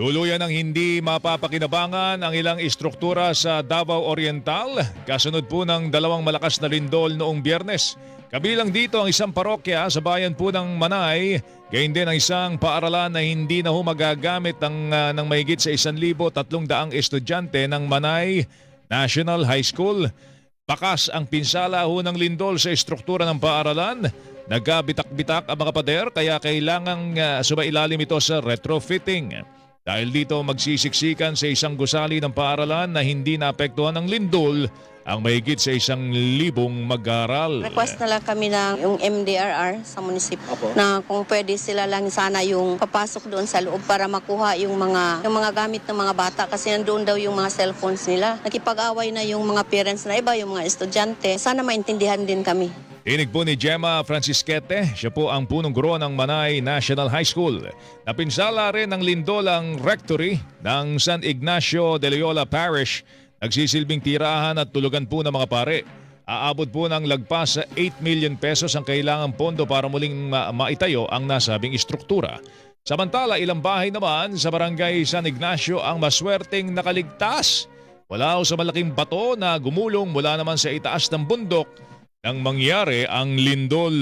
Tuluyan ang hindi mapapakinabangan ang ilang istruktura sa Davao Oriental kasunod po ng dalawang malakas na lindol noong biyernes. Kabilang dito ang isang parokya sa bayan po ng Manay, gayon din ang isang paaralan na hindi na ho magagamit ng, ah, ng mahigit sa 1,300 estudyante ng Manay National High School. Bakas ang pinsala ho ng lindol sa istruktura ng paaralan. Nagkabitak-bitak ang mga pader kaya kailangang uh, sumailalim ito sa retrofitting. Dahil dito magsisiksikan sa isang gusali ng paaralan na hindi naapektuhan ng lindol ang mahigit sa isang libong mag-aaral. Request na lang kami ng yung MDRR sa munisipyo na kung pwede sila lang sana yung papasok doon sa loob para makuha yung mga yung mga gamit ng mga bata kasi nandoon daw yung mga cellphones nila. Nakipag-away na yung mga parents na iba, yung mga estudyante. Sana maintindihan din kami. Inig po ni Gemma Francisquete, siya po ang punong guro ng Manay National High School. Napinsala rin ng lindol ang rectory ng San Ignacio de Loyola Parish. Nagsisilbing tirahan at tulugan po ng mga pare. Aabot po ng lagpas sa 8 million pesos ang kailangang pondo para muling ma- maitayo ang nasabing istruktura. Samantala, ilang bahay naman sa barangay San Ignacio ang maswerteng nakaligtas. Wala sa malaking bato na gumulong mula naman sa itaas ng bundok nang mangyari ang lindol.